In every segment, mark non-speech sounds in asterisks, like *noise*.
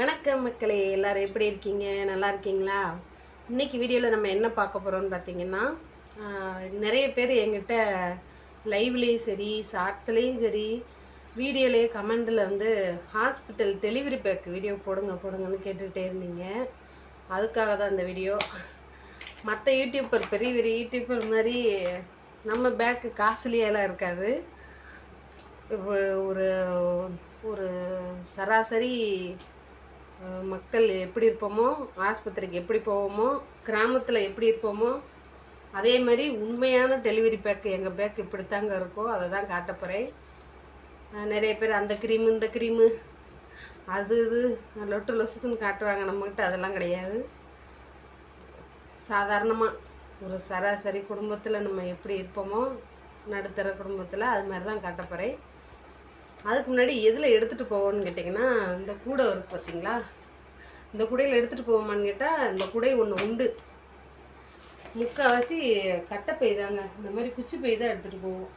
வணக்கம் மக்களே எல்லாரும் எப்படி இருக்கீங்க? நல்லா இருக்கீங்களா? இன்றைக்கி வீடியோவில் நம்ம என்ன பார்க்க போகிறோம்னு பார்த்தீங்கன்னா நிறைய பேர் எங்கிட்ட லைவ்லேயும் சரி ஷார்ட்ஸ்லேயும் சரி வீடியோலேயே கமெண்டில் வந்து ஹாஸ்பிட்டல் டெலிவரி பேக் வீடியோ போடுங்க போடுங்கன்னு கேட்டுகிட்டே இருந்தீங்க. அதுக்காக தான் இந்த வீடியோ மற்ற யூடியூப்பர் பெரிய பெரிய யூடியூப்பர் மாதிரி நம்ம பேக்கு காஸ்ட்லியெல்லாம் இருக்காது. இப்போ ஒரு ஒரு சராசரி மக்கள் எப்படி இருப்போமோ ஆஸ்பத்திரிக்கு எப்படி போவோமோ கிராமத்தில் எப்படி இருப்போமோ அதே மாதிரி உண்மையான டெலிவரி பேக்கு எங்கள் பேக் இப்படித்தாங்க இருக்கோ அதை தான் காட்ட போகிறேன் நிறைய பேர் அந்த க்ரீமு இந்த க்ரீமு அது இது லொட்டு லொசுக்குன்னு காட்டுவாங்க நம்மக்கிட்ட அதெல்லாம் கிடையாது. சாதாரணமாக ஒரு சராசரி குடும்பத்தில் நம்ம எப்படி இருப்போமோ நடுத்தர குடும்பத்தில் அது மாதிரி தான் காட்ட போகிறேன் அதுக்கு முன்னாடி எதில் எடுத்துகிட்டு போவோன்னு கேட்டிங்கன்னா இந்த கூடை இருக்குது பார்த்தீங்களா இந்த குடையில் எடுத்துகிட்டு போவோமான்னு கேட்டால் இந்த குடை ஒன்று உண்டு. முக்கால்வாசி கட்டைப்பை தாங்க. இந்த மாதிரி குச்சி பை தான் எடுத்துகிட்டு போவோம்.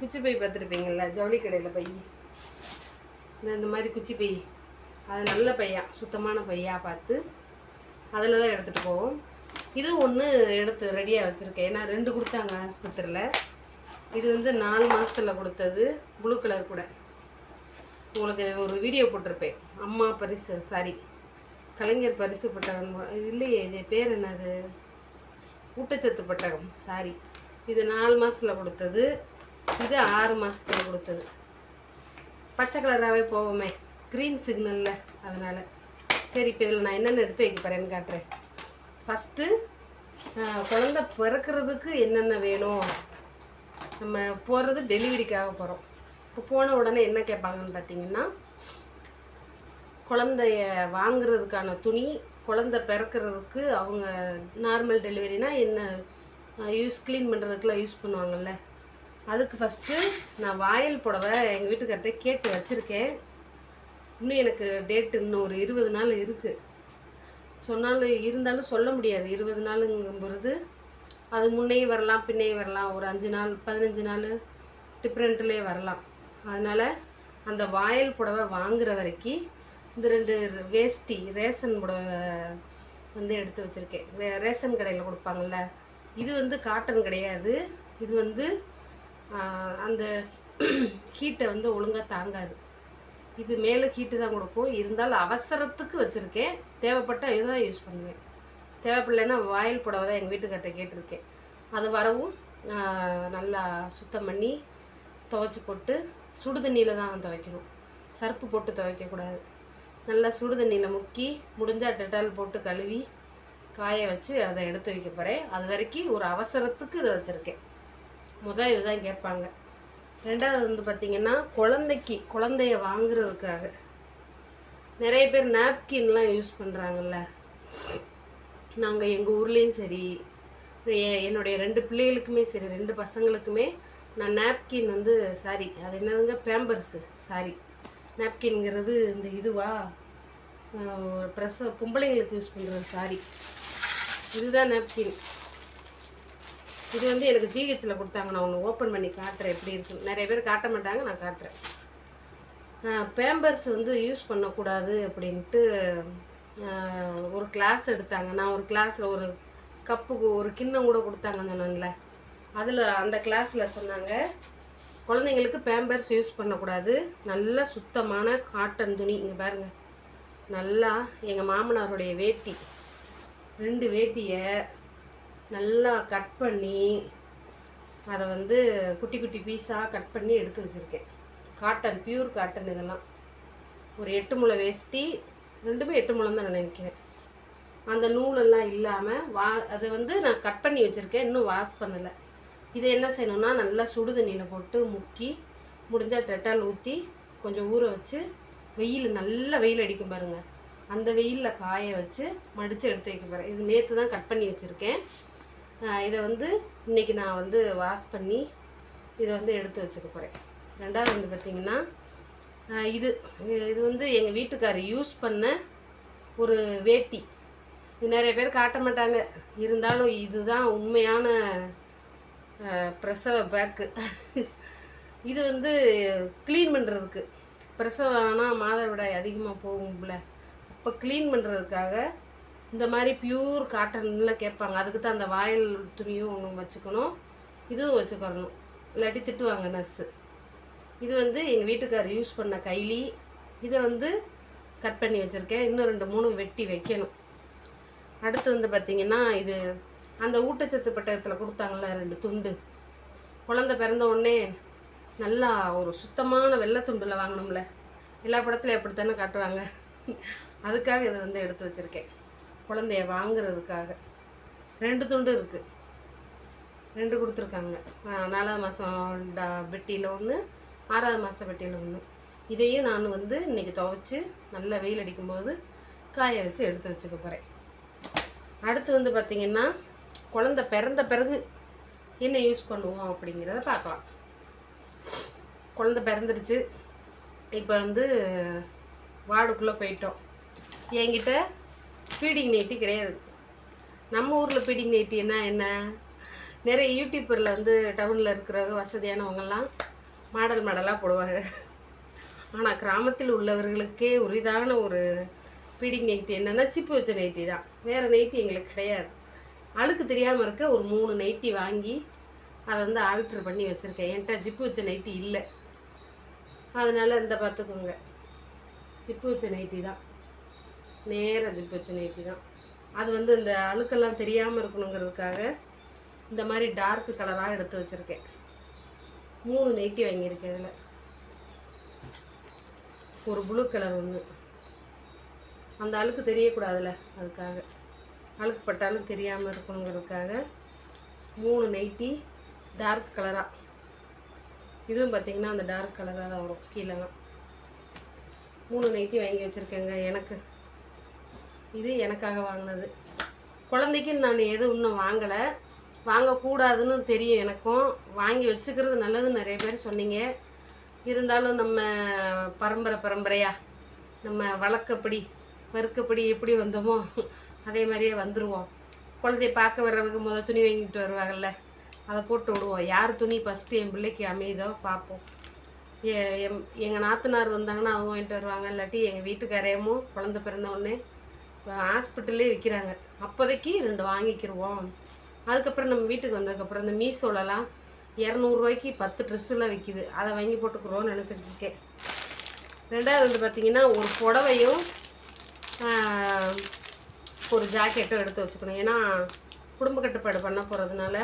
குச்சி பை பார்த்துருப்பீங்கள்ல ஜவுளி கடையில் பை இந்த இந்த மாதிரி குச்சி பை அது நல்ல பையா சுத்தமான பையாக பார்த்து அதில் தான் எடுத்துகிட்டு போவோம். இது ஒன்று எடுத்து ரெடியாக வச்சுருக்கேன். ஏன்னா ரெண்டு கொடுத்தாங்க ஆஸ்பத்திரியில். இது வந்து நாலு மாதத்தில் கொடுத்தது ப்ளூ கலர் கூட. உங்களுக்கு ஒரு வீடியோ போட்டிருப்பேன். அம்மா பரிசு சாரி கலைஞர் பரிசு பட்டகம். இல்லையே இது பேர் என்னது? ஊட்டச்சத்து பட்டகம் சாரி இது நாலு மாதத்தில் கொடுத்தது. இது ஆறு மாதத்தில் கொடுத்தது. பச்சை கலராகவே போவோமே. க்ரீன் சிக்னலில் அதனால். சரி இப்போ இதில் நான் என்னென்ன எடுத்து வைக்க போகிறேன்னு காட்டுறேன். ஃபஸ்ட்டு குழந்த பிறக்கிறதுக்கு என்னென்ன வேணும்? நம்ம போகிறது டெலிவரிக்காக போகிறோம் இப்போ போன உடனே என்ன கேட்பாங்கன்னு பார்த்தீங்கன்னா குழந்தைய வாங்குறதுக்கான துணி குழந்தை பிறக்கிறதுக்கு அவங்க நார்மல் டெலிவரினா என்ன யூஸ் க்ளீன் பண்ணுறதுக்குலாம் யூஸ் பண்ணுவாங்கள்ல அதுக்கு ஃபஸ்ட்டு நான் வாயல் புடவை எங்கள் வீட்டுக்கார்ட்ட கேட்டு வச்சுருக்கேன். இன்னும் எனக்கு டேட் இன்னும் ஒரு இருபது நாள் இருக்குது சொன்னாலும் இருந்தாலும் சொல்ல முடியாது. இருபது நாளுங்கும் பொழுது அது முன்னையும் வரலாம் பின்னையும் வரலாம். ஒரு அஞ்சு நாள் பதினஞ்சு நாள் டிஃப்ரெண்ட்லேயே வரலாம். அதனால் அந்த வாயல் புடவை வாங்குற வரைக்கும் இந்த ரெண்டு வேஷ்டி ரேஷன் புடவை வந்து எடுத்து வச்சுருக்கேன். வே ரேஷன் கடையில் கொடுப்பாங்கள்ல இது வந்து காட்டன் கிடையாது. இது வந்து அந்த ஹீட்டை வந்து ஒழுங்காக தாங்காது. இது மேலே ஹீட்டு தான் கொடுக்கும். இருந்தாலும் அவசரத்துக்கு வச்சுருக்கேன். தேவைப்பட்டால் இதுதான் யூஸ் பண்ணுவேன். தேவைப்படலைன்னா வாயில் புடவை தான் எங்கள் வீட்டுக்கார்ட்ட கேட்டிருக்கேன். அது வரவும் நல்லா சுத்தம் பண்ணி துவைச்சி போட்டு சுடு தண்ணியில் தான் துவைக்கணும். சர்ப்பு போட்டு துவைக்கக்கூடாது நல்லா சுடு தண்ணியில் முக்கி முடிஞ்சால் டெட்டால் போட்டு கழுவி காய வச்சு அதை எடுத்து வைக்க போகிறேன் அது வரைக்கும் ஒரு அவசரத்துக்கு இதை வச்சுருக்கேன். முதல் இதுதான் கேட்பாங்க. ரெண்டாவது வந்து பார்த்திங்கன்னா குழந்தைக்கு குழந்தைய வாங்குறதுக்காக. நிறைய பேர் நாப்கின்லாம் யூஸ் பண்ணுறாங்கல்ல நாங்கள் எங்கள் ஊர்லேயும் சரி என்னுடைய ரெண்டு பிள்ளைகளுக்குமே சரி ரெண்டு பசங்களுக்குமே நான் நாப்கின் வந்து சாரி அது என்னதுங்க? பேம்பர்ஸு சாரி நாப்கின்ங்கிறது இந்த இதுவா? ப்ரெஸ் பொம்பளைங்களுக்கு யூஸ் பண்ணுறது சாரி இதுதான் நாப்கின் இது வந்து எனக்கு ஜிஹெச்சில் கொடுத்தாங்க. நான் ஒன்று ஓப்பன் பண்ணி காட்டுறேன். எப்படி இருக்குன்னு. நிறைய பேர் காட்ட மாட்டாங்க. நான் காட்டுறேன். பேம்பர்ஸ் வந்து யூஸ் பண்ணக்கூடாது அப்படின்ட்டு ஒரு கிளாஸ் எடுத்தாங்க. நான் ஒரு கிளாஸில் ஒரு கப்புக்கு ஒரு கிண்ணம் கூட கொடுத்தாங்கன்னு சொன்னேன்ல. அதில் அந்த கிளாஸில் சொன்னாங்க குழந்தைங்களுக்கு பேம்பர்ஸ் யூஸ் பண்ணக்கூடாது. நல்ல சுத்தமான காட்டன் துணி. இங்கே பாருங்கள் நல்லா எங்கள் மாமனாருடைய வேட்டி. ரெண்டு வேட்டியை நல்லா கட் பண்ணி அதை வந்து குட்டி குட்டி பீஸாக கட் பண்ணி எடுத்து வச்சுருக்கேன். காட்டன் பியூர் காட்டன் இதெல்லாம். ஒரு எட்டு முளை வேஷ்டி ரெண்டுமே எட்டு முழம் தான் நினைக்கிறேன். அந்த நூலெல்லாம் இல்லாமல் வா அதை வந்து நான் கட் பண்ணி வச்சுருக்கேன் இன்னும் வாஷ் பண்ணலை. இதை என்ன செய்யணும்னா நல்லா சுடு தண்ணியில் போட்டு முக்கி முடிஞ்சால் டெட்டால் ஊற்றி கொஞ்சம் ஊற வச்சு வெயில் நல்ல வெயில் அடிக்கும் பாருங்க. அந்த வெயிலில் காய வச்சு மடித்து எடுத்து வைக்க போகிறேன் இது நேற்று தான் கட் பண்ணி வச்சுருக்கேன். இதை வந்து இன்றைக்கி நான் வந்து வாஷ் பண்ணி இதை வந்து எடுத்து வச்சுக்க போகிறேன் ரெண்டாவது வந்து பார்த்திங்கன்னா இது இது வந்து எங்கள் வீட்டுக்காரர் யூஸ் பண்ண ஒரு வேட்டி. இது நிறைய பேர் காட்ட மாட்டாங்க. இருந்தாலும் இதுதான் உண்மையான பிரசவ பேக்கு இது வந்து க்ளீன் பண்ணுறதுக்கு பிரசவம்னா மாதவிடாய் அதிகமாக போகும்ல. அப்போ க்ளீன் பண்ணுறதுக்காக இந்த மாதிரி பியூர் காட்டனில் கேட்பாங்க. அதுக்கு தான் அந்த வாயில் துணியும் ஒன்று வச்சுக்கணும். இதுவும் வச்சுக்கணும். இல்லாட்டி திட்டுவாங்க நர்ஸு இது வந்து எங்கள் வீட்டுக்காரர் யூஸ் பண்ண கைலி. இதை வந்து கட் பண்ணி வச்சுருக்கேன். இன்னும் ரெண்டு மூணு வெட்டி வைக்கணும். அடுத்து வந்து பார்த்திங்கன்னா இது அந்த ஊட்டச்சத்து பட்டகத்தில் கொடுத்தாங்கள ரெண்டு துண்டு. குழந்தை பிறந்த உடனே நல்லா ஒரு சுத்தமான வெள்ளை துண்டில் வாங்கணும்ல. எல்லா படத்துலையும் அப்படித்தானே காட்டுவாங்க. அதுக்காக இதை வந்து எடுத்து வச்சுருக்கேன். குழந்தைய வாங்குறதுக்காக. ரெண்டு துண்டு இருக்குது ரெண்டு கொடுத்துருக்காங்க. நாலாம் மாதம் டா பெட்டியில் ஒன்று ஆறாவது மாத பெட்டியில் ஒன்று இதையும் நான் வந்து இன்றைக்கி துவைச்சி நல்லா வெயில் அடிக்கும்போது காய வச்சு எடுத்து வச்சுக்க போகிறேன் அடுத்து வந்து பார்த்திங்கன்னா குழந்த பிறந்த பிறகு என்ன யூஸ் பண்ணுவோம் அப்படிங்கிறத பார்க்கலாம். குழந்த பிறந்துருச்சு. இப்போ வந்து வார்டுக்குள்ளே போயிட்டோம். என்கிட்ட ஃபீடிங் நைட்டி கிடையாது. நம்ம ஊரில் ஃபீடிங் நைட்டின்னா என்ன? நிறைய யூடியூப்பரில் வந்து டவுனில் இருக்கிறவங்க வசதியானவங்கெல்லாம் மாடல் மாடலாக போடுவாங்க. ஆனால் கிராமத்தில் உள்ளவர்களுக்கே உரிதான ஒரு பீடிங் நைட்டி என்னென்னா சிப்பு வச்ச நைட்டி தான். வேறு நைட்டி எங்களுக்கு கிடையாது. அழுக்கு தெரியாமல் இருக்க ஒரு மூணு நைட்டி வாங்கி அதை வந்து ஆல்ட்ரு பண்ணி வச்சுருக்கேன். என்கிட்ட ஜிப்பு வச்ச நைட்டி இல்லை. அதனால் இந்த பார்த்துக்கோங்க. ஜிப்பு வச்ச நைட்டி தான். நேராக ஜிப்பு வச்ச நைட்டி தான். அது வந்து இந்த அழுக்கெல்லாம் தெரியாமல் இருக்கணுங்கிறதுக்காக இந்த மாதிரி டார்க் கலராக எடுத்து வச்சுருக்கேன். மூணு நைட்டி வாங்கியிருக்கேன் இதில். ஒரு ப்ளூ கலர் ஒன்று அந்த அழுக்கு தெரியக்கூடாதுல்ல அதுக்காக. அழுக்கு பட்டாலும் தெரியாமல் இருக்கணுங்கிறதுக்காக மூணு நைட்டி டார்க் கலராக இதுவும் பார்த்தீங்கன்னா அந்த டார்க் கலராக தான் வரும் கீழெல்லாம் மூணு நைட்டி வாங்கி வச்சுருக்கேங்க எனக்கு. இது எனக்காக வாங்கினது. குழந்தைக்கு நான் எதுவும் இன்னும் வாங்கலை. வாங்கக்கூடாதுன்னு தெரியும் எனக்கும். வாங்கி வச்சுக்கிறது நல்லதுன்னு நிறைய பேர் சொன்னீங்க. இருந்தாலும் நம்ம பரம்பரை பரம்பரையாக நம்ம வழக்கப்படி வறுக்கப்படி எப்படி வந்தோமோ அதே மாதிரியே வந்துடுவோம் குழந்தைய பார்க்க வர்றதுக்கு முதல் துணி வாங்கிட்டு வருவாங்கல்ல அதை போட்டு விடுவோம். யார் துணி ஃபஸ்ட்டு என் பிள்ளைக்கு அமையுதோ பார்ப்போம். எ- எம் எங்கள் நாத்தனார் வந்தாங்கன்னா அவங்க வாங்கிட்டு வருவாங்க. இல்லாட்டி எங்கள் வீட்டுக்காரையமும் குழந்த பிறந்த உடனே ஹாஸ்பிட்டல்லே விற்கிறாங்க அப்போதைக்கு ரெண்டு வாங்கிக்கிடுவோம் அதுக்கப்புறம் நம்ம வீட்டுக்கு வந்ததுக்கப்புறம் இந்த மீஷோலலாம் இரநூறுவாய்க்கு பத்து ட்ரெஸ்ஸெல்லாம் விற்கிது அதை வாங்கி போட்டுக்கிறோன்னு நினச்சிட்ருக்கேன் ரெண்டாவது வந்து பார்த்திங்கன்னா ஒரு புடவையும் ஒரு ஜாக்கெட்டும் எடுத்து வச்சுக்கணும். ஏன்னா குடும்ப கட்டுப்பாடு பண்ண போகிறதுனால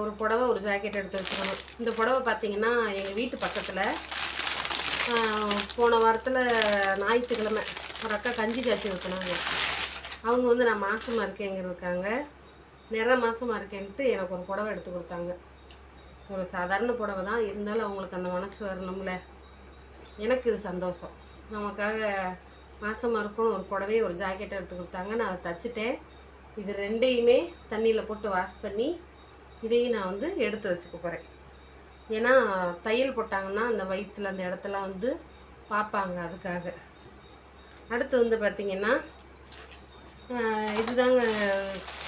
ஒரு புடவை ஒரு ஜாக்கெட் எடுத்து வச்சுக்கணும். இந்த புடவை பார்த்திங்கன்னா எங்கள் வீட்டு பக்கத்தில் போன வாரத்தில் ஞாயிற்றுக்கிழமை ஒரு அக்கா கஞ்சி காய்ச்சி வைக்கணும் அவங்க வந்து நான் மாசமாக இருக்கேங்கிறதுக்காங்க நிற மாதமாக இருக்கேன்ட்டு எனக்கு ஒரு புடவை எடுத்து கொடுத்தாங்க. ஒரு சாதாரண புடவை தான். இருந்தாலும் அவங்களுக்கு அந்த மனசு வரணும்ல. எனக்கு இது சந்தோஷம். நமக்காக மாதமாக இருக்கணும். ஒரு புடவையை ஒரு ஜாக்கெட்டை எடுத்து கொடுத்தாங்க. நான் அதை தச்சுட்டேன். இது ரெண்டையுமே தண்ணியில் போட்டு வாஷ் பண்ணி இதையும் நான் வந்து எடுத்து வச்சுக்க போகிறேன் ஏன்னா தையல் போட்டாங்கன்னா அந்த வயிற்றுல அந்த இடத்தெல்லாம் வந்து பார்ப்பாங்க அதுக்காக. அடுத்து வந்து பார்த்திங்கன்னா இதுதாங்க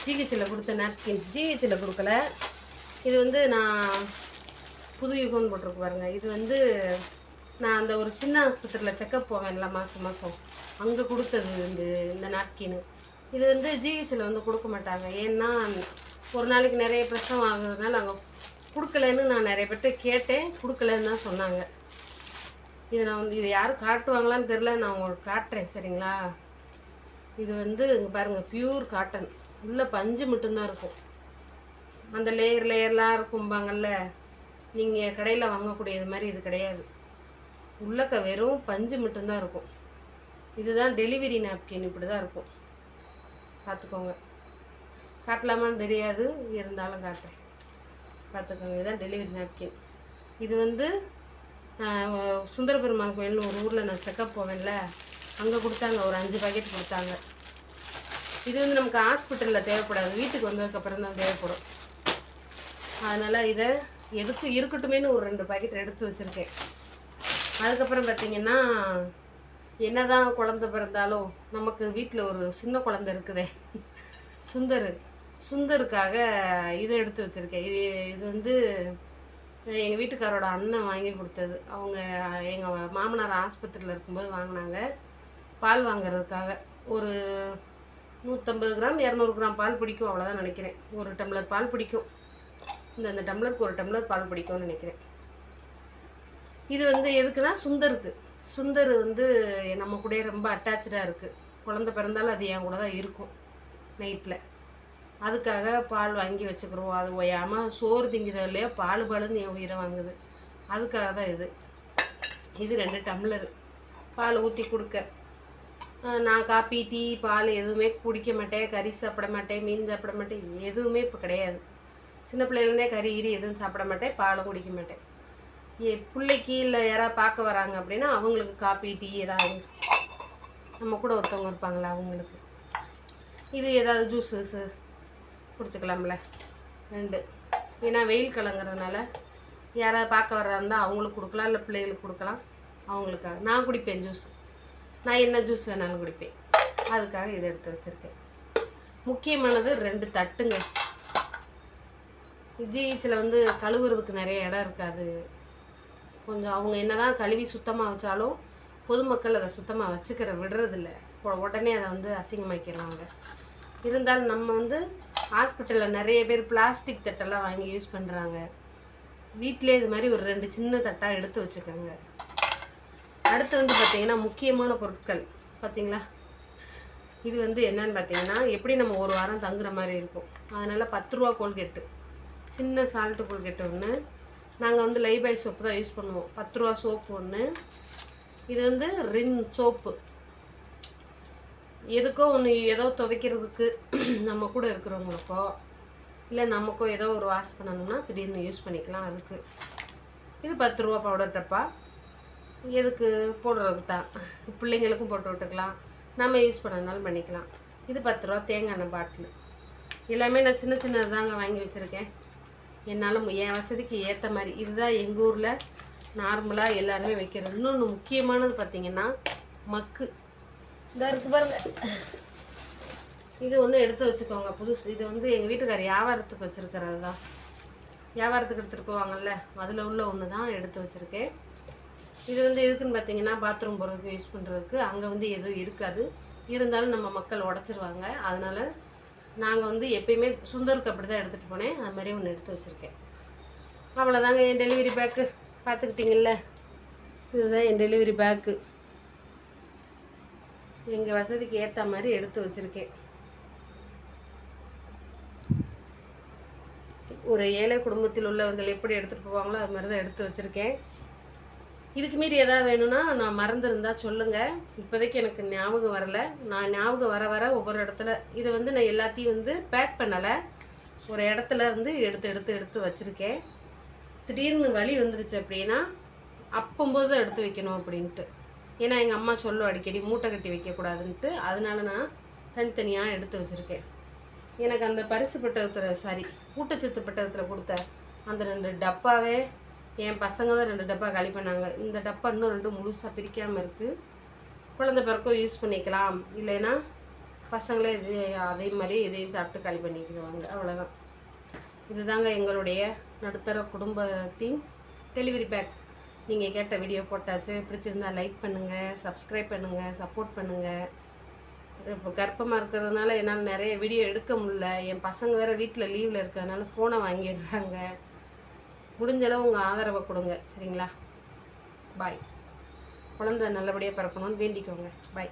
ஜிஹெச்சில் கொடுத்த நாப்கின் ஜிஹெச்சில் கொடுக்கல. இது வந்து நான் புது யுகம்னு போட்டிருக்கு பாருங்க. இது வந்து நான் அந்த ஒரு சின்ன ஆஸ்பத்திரியில் செக்கப் போவேன்ல மாதம் மாதம் அங்கே கொடுத்தது இந்த இந்த நாப்கின் இது வந்து ஜிஹெச்சில் வந்து கொடுக்க மாட்டாங்க. ஏன்னா ஒரு நாளைக்கு நிறைய பிரசவம் ஆகுறதுனால அங்கே கொடுக்கலன்னு நான் நிறைய பேர்கிட்ட கேட்டேன். கொடுக்கலன்னு தான் சொன்னாங்க. இது நான் வந்து இது யாரும் காட்டுவாங்களான்னு தெரில நான் உங்களுக்கு காட்டுறேன். சரிங்களா? இது வந்து இங்கே பாருங்கள் பியூர் காட்டன் உள்ளே பஞ்சு மட்டும்தான் இருக்கும். அந்த லேயர் லேயர்லாம் இருக்கும்பாங்கல்ல நீங்கள் கடையில் வாங்கக்கூடியது மாதிரி இது கிடையாது. உள்ளக்க வெறும் பஞ்சு மட்டும்தான் இருக்கும். இதுதான் டெலிவரி நாப்கின் இப்படி தான் இருக்கும். பார்த்துக்கோங்க. காட்டலாமான்னு தெரியாது. இருந்தாலும் காட்டுறேன். பார்த்துக்கோங்க. இதுதான் டெலிவரி நாப்கின் இது வந்து ஆஹ், சுந்தர கோயில்னு ஒரு ஊரில் நான் செக்கப் போவேன்ல. அங்கே கொடுத்தாங்க. ஒரு அஞ்சு பாக்கெட் கொடுத்தாங்க. இது வந்து நமக்கு ஹாஸ்பிட்டலில் தேவைப்படாது. வீட்டுக்கு வந்ததுக்கப்புறம் தான் தேவைப்படும். அதனால் இதை எதுக்கு இருக்கட்டுமேனு ஒரு ரெண்டு பாக்கெட் எடுத்து வச்சுருக்கேன். அதுக்கப்புறம் பார்த்தீங்கன்னா என்னதான் குழந்த பிறந்தாலும் நமக்கு வீட்டில் ஒரு சின்ன குழந்த இருக்குதே. சுந்தர். சுந்தருக்காக இதை எடுத்து வச்சுருக்கேன். இது இது வந்து எங்கள் வீட்டுக்காரோட அண்ணன் வாங்கி கொடுத்தது. அவங்க எங்கள் மாமனார் ஆஸ்பத்திரியில் இருக்கும்போது வாங்கினாங்க. பால் வாங்குறதுக்காக ஒரு நூற்றம்பது கிராம் இரநூறு கிராம் பால் பிடிக்கும் அவ்வளோதான் நினைக்கிறேன். ஒரு டம்ளர் பால் பிடிக்கும். இந்த அந்த டம்ளருக்கு ஒரு டம்ளர் பால் பிடிக்கும்னு நினைக்கிறேன். இது வந்து எதுக்குன்னா சுந்தருக்கு. சுந்தர் வந்து நம்ம கூடயே ரொம்ப அட்டாச்சாக இருக்குது குழந்த பிறந்தாலும் அது என் கூட தான் இருக்கும் நைட்டில் அதுக்காக பால் வாங்கி வச்சுக்கிறோம். அது ஓயாமல் சோறு திங்குதோ இல்லையோ பால் பாலுன்னு என் உயிரை வாங்குது. அதுக்காக தான் இது. இது ரெண்டு டம்ளர். பால் ஊற்றி கொடுக்க. நான் காப்பி டீ பால் எதுவுமே குடிக்க மாட்டேன். கறி சாப்பிட மாட்டேன். மீன் சாப்பிட மாட்டேன். எதுவுமே இப்போ கிடையாது. சின்ன பிள்ளையிலேருந்தே கறி ஈரி எதுவும் சாப்பிட மாட்டேன். பாலும் குடிக்க மாட்டேன். ஏ பிள்ளைக்கு இல்லை யாராவது பார்க்க வராங்க அப்படின்னா அவங்களுக்கு காப்பி டீ ஏதாவது நம்ம கூட ஒருத்தவங்க இருப்பாங்களா அவங்களுக்கு? இது ஏதாவது ஜூஸஸ் குடிச்சிக்கலாம்ல. ரெண்டு. ஏன்னா வெயில் கலங்கிறதுனால யாராவது பார்க்க வர்றதா இருந்தால் அவங்களுக்கு கொடுக்கலாம். இல்லை பிள்ளைகளுக்கு கொடுக்கலாம். அவங்களுக்காக. நான் குடிப்பேன் ஜூஸ். நான் என்ன ஜூஸ் வேணாலும் குடிப்பேன். அதுக்காக இதை எடுத்து வச்சுருக்கேன். முக்கியமானது ரெண்டு தட்டுங்க. ஜிஹெச்சில் வந்து கழுவுறதுக்கு நிறைய இடம் இருக்காது. கொஞ்சம் அவங்க என்ன தான் கழுவி சுத்தமாக வச்சாலும் பொதுமக்கள் அதை சுத்தமாக வச்சுக்கிற விடுறதில்ல. உடனே அதை வந்து அசிங்கமாக்கிடுவாங்க. இருந்தாலும் நம்ம வந்து ஹாஸ்பிட்டலில் நிறைய பேர் பிளாஸ்டிக் தட்டெல்லாம் வாங்கி யூஸ் பண்ணுறாங்க வீட்டிலே இது மாதிரி ஒரு ரெண்டு சின்ன தட்டாக எடுத்து வச்சுக்கோங்க. அடுத்து வந்து பார்த்திங்கன்னா முக்கியமான பொருட்கள். பார்த்தீங்களா இது வந்து என்னன்னு பார்த்தீங்கன்னா எப்படி நம்ம ஒரு வாரம் தங்குற மாதிரி இருக்கும். அதனால் பத்து ரூபா கோல்கெட்டு. சின்ன சால்ட்டு கோல்கெட்டு ஒன்று நாங்கள் வந்து லைபாய் சோப்பு தான் யூஸ் பண்ணுவோம். பத்து ரூபா சோப்பு ஒன்று இது வந்து ரின் சோப்பு எதுக்கோ ஒன்று ஏதோ துவைக்கிறதுக்கு *clears throat* நம்ம கூட இருக்கிறவங்களுக்கோ இல்லை நமக்கோ ஏதோ ஒரு வாஷ் பண்ணணும்னா திடீர்னு யூஸ் பண்ணிக்கலாம் அதுக்கு. இது பத்து ரூபா பவுடர் டப்பா. எதுக்கு போடுறதுக்கு தான் பிள்ளைங்களுக்கும் போட்டு விட்டுக்கலாம். நம்ம யூஸ் பண்ணதுனாலும் பண்ணிக்கலாம். இது பத்து ரூபா தேங்காய் எண்ணெய் பாட்டில். எல்லாமே நான் சின்ன சின்னது தாங்க வாங்கி வச்சுருக்கேன். என்னால் மு- என் வசதிக்கு ஏற்ற மாதிரி. இதுதான் எங்கள் ஊரில் நார்மலாக எல்லாருமே வைக்கிறது. இன்னொன்று முக்கியமானது பார்த்திங்கன்னா மக்கு. இதாக இருக்கு பாருங்க. இது ஒன்று எடுத்து வச்சுக்கோங்க புதுசு. இது வந்து எங்கள் வீட்டுக்காரர் வியாபாரத்துக்கு வச்சுருக்கிறது தான் வியாபாரத்துக்கு எடுத்துகிட்டு போவாங்கல்ல. அதில் உள்ள ஒன்று தான் எடுத்து வச்சுருக்கேன். இது வந்து எதுக்குன்னு பார்த்தீங்கன்னா பாத்ரூம் போகிறதுக்கு யூஸ் பண்ணுறதுக்கு அங்கே வந்து எதுவும் இருக்காது. இருந்தாலும் நம்ம மக்கள் உடச்சிருவாங்க. அதனால் நாங்கள் வந்து எப்பயுமே சுந்தருக்கு அப்படி தான் எடுத்துகிட்டு போனேன். அது மாதிரி ஒன்று எடுத்து வச்சுருக்கேன். அவ்வளோதாங்க என் டெலிவரி பேக்கு பார்த்துக்கிட்டிங்கல்ல இதுதான் என் டெலிவரி பேக்கு எங்கள் வசதிக்கு ஏற்ற மாதிரி எடுத்து வச்சுருக்கேன். ஒரு ஏழை குடும்பத்தில் உள்ளவர்கள் எப்படி எடுத்துகிட்டு போவாங்களோ அது மாதிரி தான் எடுத்து வச்சுருக்கேன். இதுக்கு மீறி எதாவது வேணும்னா நான் மறந்துருந்தா சொல்லுங்கள் இப்போதைக்கு எனக்கு ஞாபகம் வரல. நான் ஞாபகம் வர வர ஒவ்வொரு இடத்துல இதை வந்து நான் எல்லாத்தையும் வந்து பேக் பண்ணலை. ஒரு இடத்துல வந்து எடுத்து எடுத்து எடுத்து வச்சுருக்கேன். திடீர்னு வலி வந்துருச்சு அப்படின்னா அப்பம்போது தான் எடுத்து வைக்கணும் அப்படின்ட்டு. ஏன்னா எங்கள் அம்மா சொல்லும் அடிக்கடி மூட்டை கட்டி வைக்கக்கூடாதுன்ட்டு. அதனால நான் தனித்தனியாக எடுத்து வச்சுருக்கேன். எனக்கு அந்த பரிசு பெட்டகத்தில் சாரி ஊட்டச்சத்து பெட்டகத்தில் கொடுத்த அந்த ரெண்டு டப்பாவே என் பசங்க தான் ரெண்டு டப்பா காலி பண்ணாங்க. இந்த டப்பா இன்னும் ரெண்டு முழுசாக பிரிக்காமல் இருக்குது குழந்தை பிறக்கும் யூஸ் பண்ணிக்கலாம். இல்லைன்னா பசங்களே இது அதே மாதிரி இதையும் சாப்பிட்டு காலி பண்ணிக்குவாங்க அவ்வளோதான் இதுதாங்க எங்களுடைய நடுத்தர குடும்பத்தின் டெலிவரி பேக். நீங்கள் கேட்ட வீடியோ போட்டாச்சு. பிடிச்சிருந்தா லைக் பண்ணுங்கள் சப்ஸ்கிரைப் பண்ணுங்கள் சப்போர்ட் பண்ணுங்கள் இப்போ கர்ப்பமாக இருக்கிறதுனால என்னால் நிறைய வீடியோ எடுக்க முடில என் பசங்க வேறு வீட்டில் லீவில் இருக்கிறதுனால ஃபோனை வாங்கிடுறாங்க. முடிஞ்சளவு உங்கள் ஆதரவை கொடுங்க. சரிங்களா? பாய் குழந்தை நல்லபடியாக பிறக்கணும்னு வேண்டிக்கோங்க. பாய்